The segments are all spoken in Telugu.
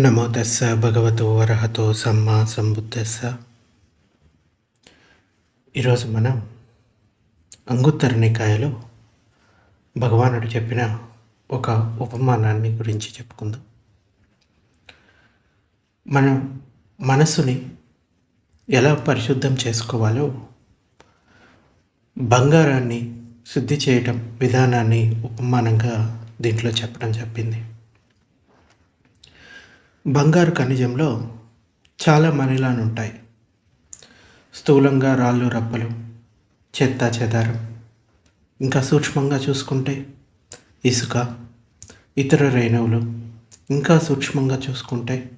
నమో తస్స భగవతో వరహతో సమ్మా సంబుద్ధస్స ఈరోజు మనం అంగుత్తర నికాయలో భగవానుడు చెప్పిన ఒక ఉపమానాన్ని గురించి చెప్పుకుందాం. మన మనస్సుని ఎలా పరిశుద్ధం చేసుకోవాలో బంగారాన్ని శుద్ధి చేయటం విధానాన్ని ఉపమానంగా దీంట్లో చెప్పడం చెప్పింది బంగారు ఖనిజంలో చాలా మలినాలు ఉంటాయి. స్థూలంగా రాళ్ళు రప్పలు చెత్త చెదారం. ఇంకా సూక్ష్మంగా చూసుకుంటే ఇసుక ఇతర రేణువులు. ఇంకా సూక్ష్మంగా చూసుకుంటే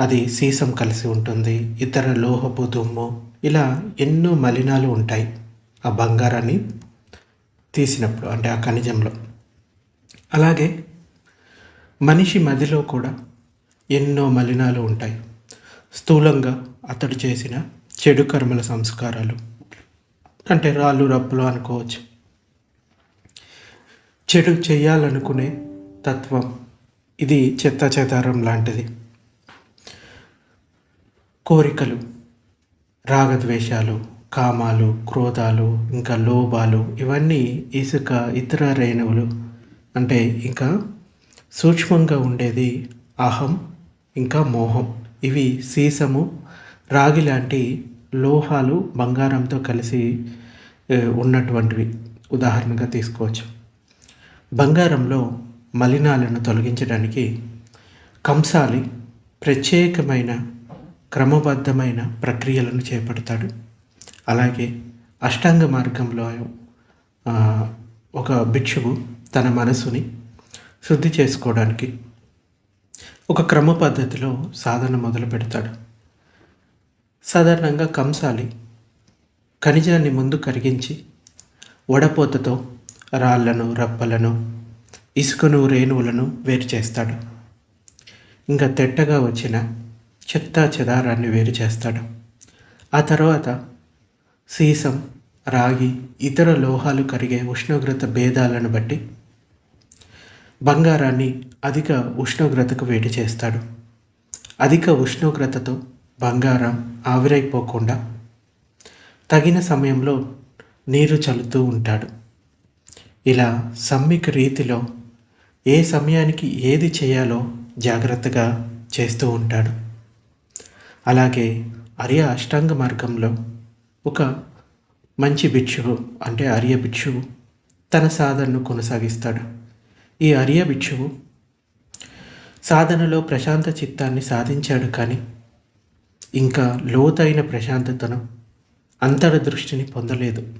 అది సీసం కలిసి ఉంటుంది ఇతర లోహపు దుమ్ము. ఇలా ఎన్నో మలినాలు ఉంటాయి ఆ బంగారాన్ని తీసినప్పుడు అంటే ఆ ఖనిజంలో. అలాగే మనిషి మదిలో కూడా ఎన్నో మలినాలు ఉంటాయి. స్థూలంగా అతడు చేసిన చెడు కర్మల సంస్కారాలు. అంటే రాళ్ళు రప్పులు అనుకోవచ్చు. చెడు చేయాలనుకునే తత్వం ఇది చెత్త చెదారం లాంటిది. కోరికలు రాగద్వేషాలు కామాలు క్రోధాలు ఇంకా లోభాలు ఇవన్నీ ఇసుక ఇతర రేణువులు. అంటే ఇంకా సూక్ష్మంగా ఉండేది అహం ఇంకా మోహం. ఇవి సీసము రాగి లాంటి లోహాలు బంగారంతో కలిసి ఉన్నటువంటివి. ఉదాహరణగా తీసుకోవచ్చు. బంగారంలో మలినాలను తొలగించడానికి కంసాలి ప్రత్యేకమైన క్రమబద్ధమైన ప్రక్రియలను చేపడతాడు. అలాగే అష్టాంగ మార్గంలో ఒక భిక్షువు తన మనసుని శుద్ధి చేసుకోవడానికి ఒక క్రమ పద్ధతిలో సాధన మొదలు పెడతాడు. సాధారణంగా కంసాలి ఖనిజాన్ని ముందు కరిగించి వడపోతతో రాళ్ళను రప్పలను ఇసుకను రేణువులను వేరు చేస్తాడు. ఇంకా తెట్టగా వచ్చిన చెత్త చెదారాన్ని వేరు చేస్తాడు. ఆ తర్వాత సీసం రాగి ఇతర లోహాలు కరిగే ఉష్ణోగ్రత భేదాలను బట్టి బంగారాన్ని అధిక ఉష్ణోగ్రతకు వేడి చేస్తాడు. అధిక ఉష్ణోగ్రతతో బంగారం ఆవిరైపోకుండా తగిన సమయంలో నీరు చల్లుతూ ఉంటాడు. ఇలా సమ్మిక రీతిలో ఏ సమయానికి ఏది చేయాలో జాగ్రత్తగా చేస్తూ ఉంటాడు. అలాగే అర్య అష్టాంగ మార్గంలో ఒక మంచి భిక్షువు అంటే అర్య భిక్షువు తన సాధనను కొనసాగిస్తాడు. ఈ అరియ భిక్షువు సాధనలో ప్రశాంత చిత్తాన్ని సాధించాడు కానీ ఇంకా లోతైన ప్రశాంతతను అంతర్దృష్టిని పొందలేదు.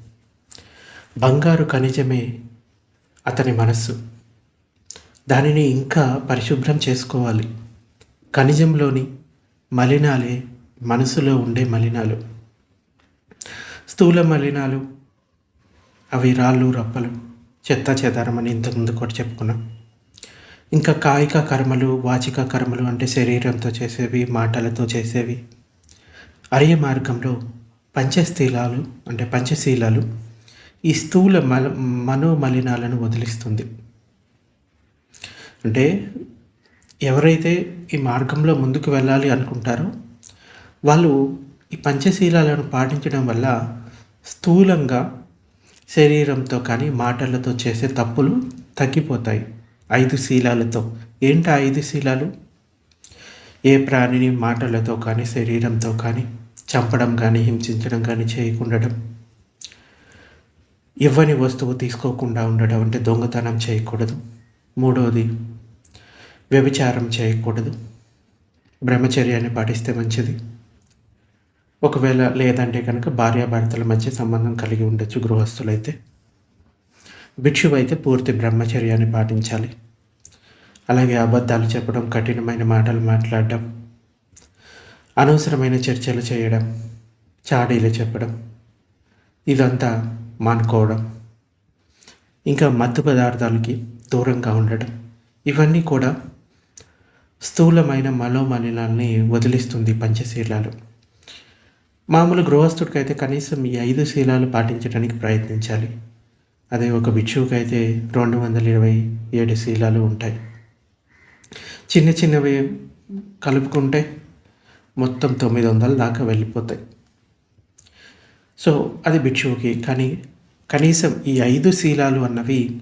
బంగారు ఖనిజమే అతని మనస్సు. దానిని ఇంకా పరిశుభ్రం చేసుకోవాలి. ఖనిజంలోని మలినాలే మనసులో ఉండే మలినాలు. స్థూల మలినాలు అవి రాళ్ళు రప్పలు. చెత్త చెదారం అని ఇంతకుముందు కూడా చెప్పుకున్నాం. ఇంకా కాయిక కర్మలు వాచిక కర్మలు అంటే శరీరంతో చేసేవి మాటలతో చేసేవి. అరియ మార్గంలో పంచశీలాలు అంటే పంచశీలాలు ఈ స్థూల మల మనోమలినాలను వదిలిస్తుంది. అంటే ఎవరైతే ఈ మార్గంలో ముందుకు వెళ్ళాలి అనుకుంటారో వాళ్ళు ఈ పంచశీలాలను పాటించడం వల్ల స్థూలంగా శరీరంతో కానీ మాటలతో చేసే తప్పులు తగ్గిపోతాయి. ఐదు శీలాలతో. ఏంటి ఐదు శీలాలు? ఏ ప్రాణిని మాటలతో కానీ శరీరంతో కానీ చంపడం కానీ హింసించడం కానీ చేయకుండడం? ఇవ్వని వస్తువు తీసుకోకుండా ఉండడం అంటే దొంగతనం చేయకూడదు. మూడవది వ్యభిచారం చేయకూడదు. బ్రహ్మచర్యాన్ని పాటిస్తే మంచిది. ఒకవేళ లేదంటే కనుక భార్యాభర్తల మధ్య సంబంధం కలిగి ఉండొచ్చు గృహస్థులైతే. భిక్షువైతే పూర్తి బ్రహ్మచర్యాన్ని పాటించాలి. అలాగే అబద్ధాలు చెప్పడం కఠినమైన మాటలు మాట్లాడడం అనవసరమైన చర్చలు చేయడం చాడీలు చెప్పడం ఇదంతా మానుకోవడం ఇంకా మత్తు పదార్థాలకి దూరంగా ఉండడం ఇవన్నీ కూడా స్థూలమైన మనోమలినాల్ని వదిలిస్తుంది పంచశీలాలు. మామూలు గృహస్థుడికి అయితే కనీసం ఈ ఐదు శీలాలు పాటించడానికి ప్రయత్నించాలి. అదే ఒక భిక్షువుకి అయితే రెండు వందల ఇరవై ఏడు శీలాలు ఉంటాయి. చిన్న చిన్నవి కలుపుకుంటే మొత్తం తొమ్మిది వందల దాకా వెళ్ళిపోతాయి. సో అది భిక్షువుకి కానీ కనీసం ఈ ఐదు శీలాలు అన్నవి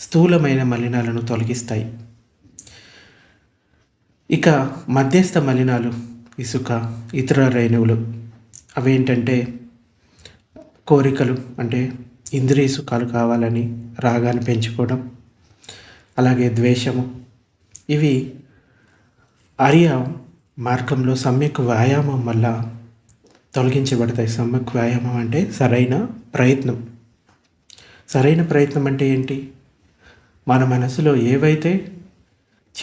స్థూలమైన మలినాలను తొలగిస్తాయి. ఇక మధ్యస్థ మలినాలు ఇసుక ఇతర రేణువులు అవేంటంటే కోరికలు అంటే ఇంద్రియ సుఖాలు కావాలని రాగాన్ని పెంచుకోవడం అలాగే ద్వేషము. ఇవి ఆర్య మార్గంలో సమ్యక్ వ్యాయామం వల్ల తొలగించబడతాయి. సమ్యక్ వ్యాయామం అంటే సరైన ప్రయత్నం. సరైన ప్రయత్నం అంటే ఏంటి? మన మనసులో ఏవైతే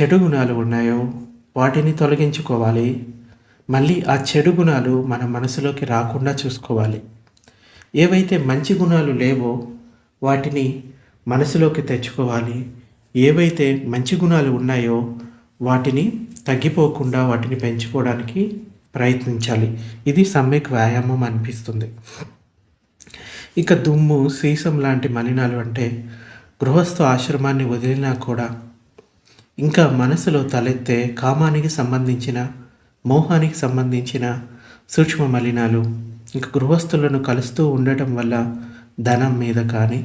చెడు గుణాలు ఉన్నాయో వాటిని తొలగించుకోవాలి. మళ్ళీ ఆ చెడు గుణాలు మన మనసులోకి రాకుండా చూసుకోవాలి. ఏవైతే మంచి గుణాలు లేవో వాటిని మనసులోకి తెచ్చుకోవాలి. ఏవైతే మంచి గుణాలు ఉన్నాయో వాటిని తగ్గిపోకుండా వాటిని పెంచుకోవడానికి ప్రయత్నించాలి. ఇది సమ్యక్ వ్యాయామం అనిపిస్తుంది. ఇక దుమ్ము సీసం లాంటి మలినాలు అంటే గృహస్థ ఆశ్రమాన్ని వదిలినా కూడా ఇంకా మనసులో తలెత్తే కామానికి సంబంధించిన మోహానికి సంబంధించిన సూక్ష్మ మలినాలు ఇంకా గృహస్థులను కలుస్తూ ఉండటం వల్ల ధనం మీద కానీ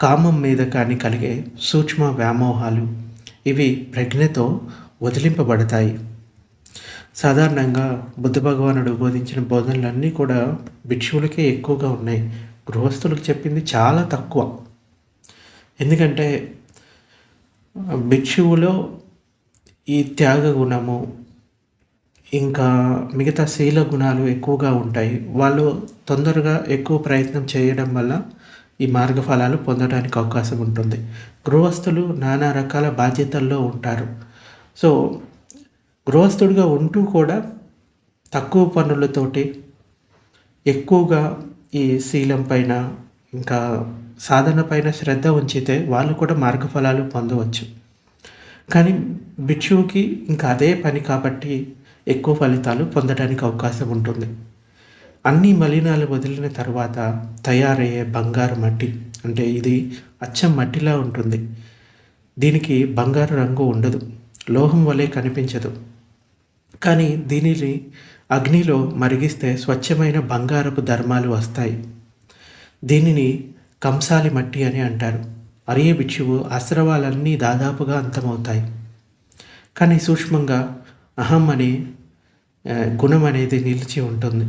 కామం మీద కానీ కలిగే సూక్ష్మ వ్యామోహాలు ఇవి ప్రజ్ఞతో వదిలింపబడతాయి. సాధారణంగా బుద్ధ భగవానుడు బోధించిన బోధనలన్నీ కూడా భిక్షువులకే ఎక్కువగా ఉన్నాయి. గృహస్థులకు చెప్పింది చాలా తక్కువ. ఎందుకంటే భిక్షువులో ఈ త్యాగ గుణము ఇంకా మిగతా శీల గుణాలు ఎక్కువగా ఉంటాయి. వాళ్ళు తొందరగా ఎక్కువ ప్రయత్నం చేయడం వల్ల ఈ మార్గ ఫలాలు పొందడానికి అవకాశం ఉంటుంది. గృహస్థులు నానా రకాల బాధ్యతల్లో ఉంటారు. సో గృహస్థుడిగా ఉంటూ కూడా తక్కువ పనులతోటి ఎక్కువగా ఈ శీలం పైన ఇంకా సాధన పైన శ్రద్ధ ఉంచితే వాళ్ళు కూడా మార్గఫలాలు పొందవచ్చు. కానీ భిక్షువుకి ఇంకా అదే పని కాబట్టి ఎక్కువ ఫలితాలు పొందడానికి అవకాశం ఉంటుంది. అన్ని మలినాలు వదిలిన తర్వాత తయారయ్యే బంగారు మట్టి అంటే ఇది అచ్చం మట్టిలా ఉంటుంది. దీనికి బంగారు రంగు ఉండదు లోహం వలె కనిపించదు. కానీ దీనిని అగ్నిలో మరిగిస్తే స్వచ్ఛమైన బంగారపు ధర్మాలు వస్తాయి. దీనిని కంసాలి మట్టి అని అంటారు. అరియ బిక్షువు ఆశ్రవాలన్నీ దాదాపుగా అంతమవుతాయి. కానీ సూక్ష్మంగా అహం అనే గుణం అనేది నిలిచి ఉంటుంది.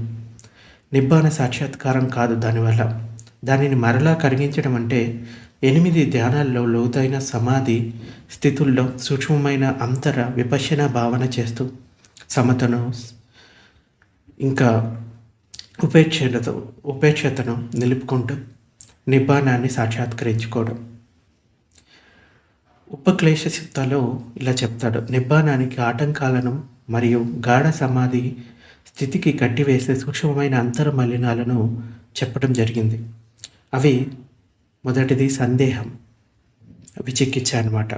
నిబ్బాన సాక్షాత్కారం కాదు దానివల్ల. దానిని మరలా కరిగించడం అంటే ఎనిమిది ధ్యానాల్లో లోతైన సమాధి స్థితుల్లో సూక్ష్మమైన అంతర విపశన భావన చేస్తూ సమతను ఇంకా ఉపేక్షలతో ఉపేక్షతను నిలుపుకుంటూ నిబ్బానాన్ని సాక్షాత్కరించుకోవడం. ఉపక్లేశ చిత్తాలో ఇలా చెప్తాడు. నిబ్బానానికి ఆటంకాలను మరియు గాఢ సమాధి స్థితికి కట్టివేసే సూక్ష్మమైన అంతర్మలినాలను చెప్పడం జరిగింది. అవి మొదటిది సందేహం విచికిత్స అనమాట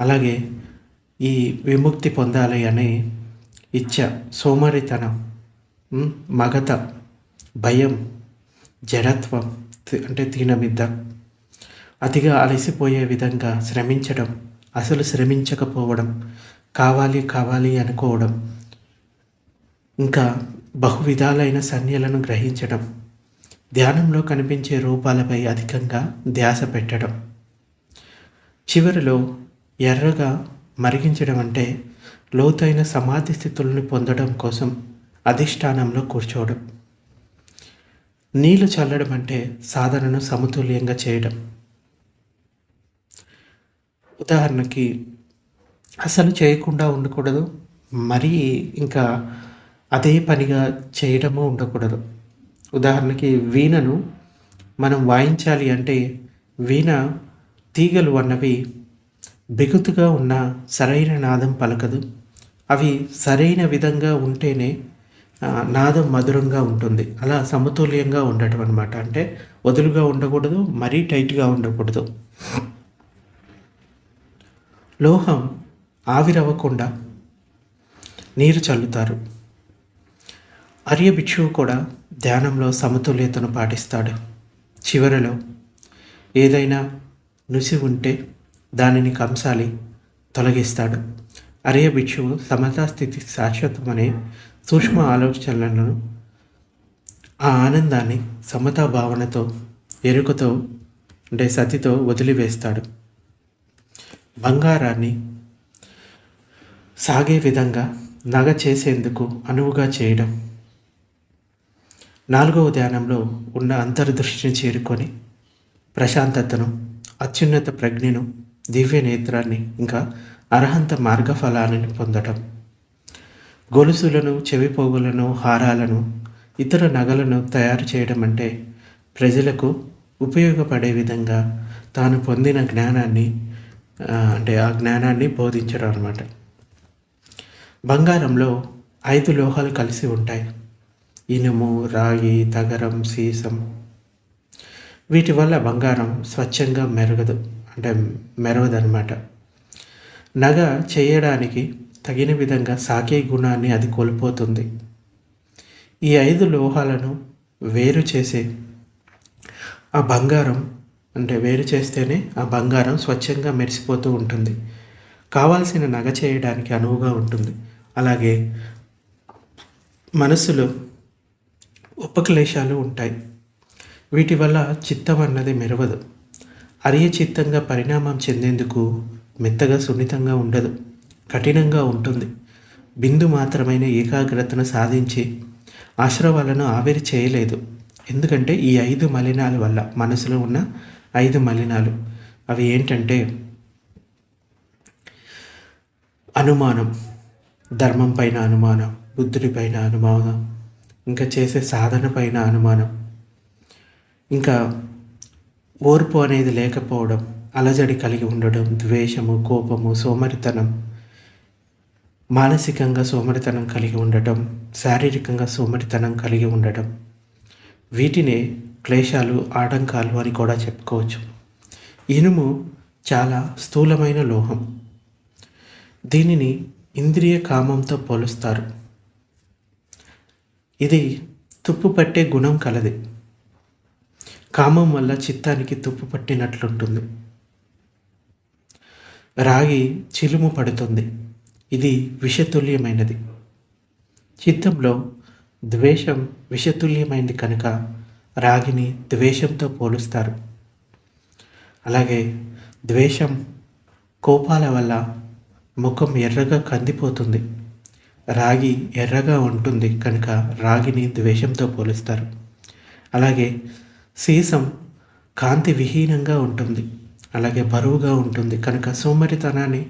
అలాగే ఈ విముక్తి పొందాలి అనే ఇచ్చ సోమరితనం మగత భయం జడత్వం అంటే తినమిద్ద అతిగా అలసిపోయే విధంగా శ్రమించడం అసలు శ్రమించకపోవడం కావాలి కావాలి అనుకోవడం ఇంకా బహువిధాలైన సన్యలను గ్రహించడం ధ్యానంలో కనిపించే రూపాలపై అధికంగా ధ్యాస పెట్టడం. చివరిలో ఎర్రగా మరిగించడం అంటే లోతైన సమాధి స్థితులను పొందడం కోసం అధిష్టానంలో కూర్చోవడం. నీళ్ళు చల్లడం అంటే సాధనను సమతుల్యంగా చేయడం. ఉదాహరణకి అసలు చేయకుండా ఉండకూడదు. మరీ ఇంకా అదే పనిగా చేయడము ఉండకూడదు. ఉదాహరణకి వీణను మనం వాయించాలి అంటే వీణ తీగలు అన్నవి బిగుతుగా ఉన్న సరైన నాదం పలకదు. అవి సరైన విధంగా ఉంటేనే నాదం మధురంగా ఉంటుంది. అలా సమతుల్యంగా ఉండటం అనమాట అంటే వదులుగా ఉండకూడదు మరీ టైట్గా ఉండకూడదు. లోహం ఆవిరవ్వకుండా నీరు చల్లుతారు. ఆర్య భిక్షువు కూడా ధ్యానంలో సమతుల్యతను పాటిస్తాడు. చివరలో ఏదైనా నుసి ఉంటే దానిని కంసాలి తొలగిస్తాడు. అరయ భిక్షువు సమతాస్థితి శాశ్వతమనే సూక్ష్మ ఆలోచనలను ఆ ఆనందాన్ని సమతా భావనతో ఎరుకతో అంటే సతితో వదిలివేస్తాడు. బంగారాన్ని సాగే విధంగా నగ చేసేందుకు అనువుగా చేయడం. నాలుగవ ధ్యానంలో ఉన్న అంతర్దృష్టిని చేరుకొని ప్రశాంతతను అత్యున్నత ప్రజ్ఞను దివ్య నేత్రాన్ని ఇంకా అర్హంత మార్గఫలాన్ని పొందడం గొలుసులను చెవిపోగులను హారాలను ఇతర నగలను తయారు చేయడం అంటే ప్రజలకు ఉపయోగపడే విధంగా తాను పొందిన జ్ఞానాన్ని అంటే ఆ జ్ఞానాన్ని బోధించడం అనమాట బంగారంలో ఐదు లోహాలు కలిసి ఉంటాయి. ఇనుము రాగి తగరం సీసం. వీటి వల్ల బంగారం స్వచ్ఛంగా మెరగదు. అంటే మెరగదన్నమాట నగ చేయడానికి తగిన విధంగా సాకే గుణాన్ని అది కోల్పోతుంది. ఈ ఐదు లోహాలను వేరు చేసే ఆ బంగారం అంటే వేరు చేస్తేనే ఆ బంగారం స్వచ్ఛంగా మెరిసిపోతూ ఉంటుంది. కావాల్సిన నగ చేయడానికి అనువుగా ఉంటుంది. అలాగే మనసులో ఉపక్లేశాలు ఉంటాయి. వీటి వల్ల చిత్తం అన్నది మెరవదు. అరియ చిత్తంగా పరిణామం చెందేందుకు మెత్తగా సున్నితంగా ఉండదు. కఠినంగా ఉంటుంది. బిందు మాత్రమైన ఏకాగ్రతను సాధించి ఆశ్రవాలను ఆవిరి చేయలేదు. ఎందుకంటే ఈ ఐదు మలినాల వల్ల మనసులో ఉన్న ఐదు మలినాలు. అవి ఏంటంటే అనుమానం. ధర్మం పైన అనుమానం బుద్ధుడి పైన అనుమానం ఇంకా చేసే సాధన పైన అనుమానం. ఇంకా ఓర్పు అనేది లేకపోవడం అలజడి కలిగి ఉండడం ద్వేషము కోపము సోమరితనం మానసికంగా సోమరితనం కలిగి ఉండటం శారీరకంగా సోమరితనం కలిగి ఉండటం వీటినే క్లేశాలు ఆటంకాలు అని కూడా చెప్పుకోవచ్చు. ఇనుము చాలా స్థూలమైన లోహం. దీనిని ఇంద్రియ కామంతో పోలుస్తారు. ఇది తుప్పు పట్టే గుణం కలది. కామం వల్ల చిత్తానికి తుప్పు పట్టినట్లుంటుంది. రాగి చిలుము పడుతుంది. ఇది విషతుల్యమైనది. చిత్తంలో ద్వేషం విషతుల్యమైంది కనుక రాగిని ద్వేషంతో పోలుస్తారు. అలాగే ద్వేషం కోపాల వల్ల ముఖం ఎర్రగా కందిపోతుంది. రాగి ఎర్రగా ఉంటుంది కనుక రాగిని ద్వేషంతో పోలుస్తారు. అలాగే సీసం కాంతి విహీనంగా ఉంటుంది. అలాగే బరువుగా ఉంటుంది కనుక సోమరితనాన్ని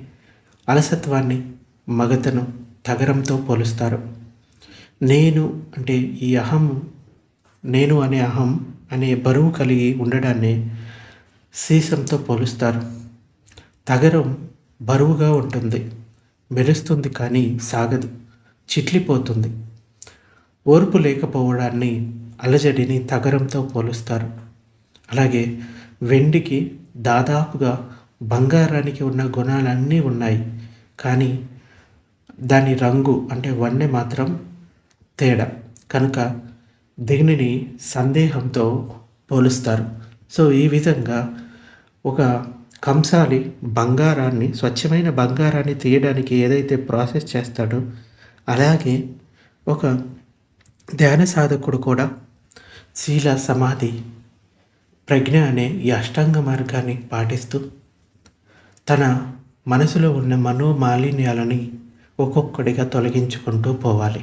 అలసత్వాన్ని మగతను తగరంతో పోలుస్తారు. నేను అంటే ఈ అహం నేను అనే అహం అనే బరువు కలిగి ఉండడాన్ని సీసంతో పోలుస్తారు. తగరం బరువుగా ఉంటుంది. మెరుస్తుంది కానీ సాగదు. చిట్లిపోతుంది. ఓర్పు లేకపోవడాన్ని అలజడిని తగరంతో పోలుస్తారు. అలాగే వెండికి దాదాపుగా బంగారానికి ఉన్న గుణాలన్నీ ఉన్నాయి. కానీ దాని రంగు అంటే వన్నె మాత్రం తేడా. కనుక దీనిని సందేహంతో పోలుస్తారు. సో ఈ విధంగా ఒక కంసాలి బంగారాన్ని స్వచ్ఛమైన బంగారాన్ని తీయడానికి ఏదైతే ప్రాసెస్ చేస్తాడో అలాగే ఒక ధ్యాన సాధకుడు కూడా శీల సమాధి ప్రజ్ఞ అనే ఈ అష్టాంగ మార్గాన్ని పాటిస్తూ తన మనసులో ఉన్న మనోమాలిన్యాలని ఒక్కొక్కడిగా తొలగించుకుంటూ పోవాలి.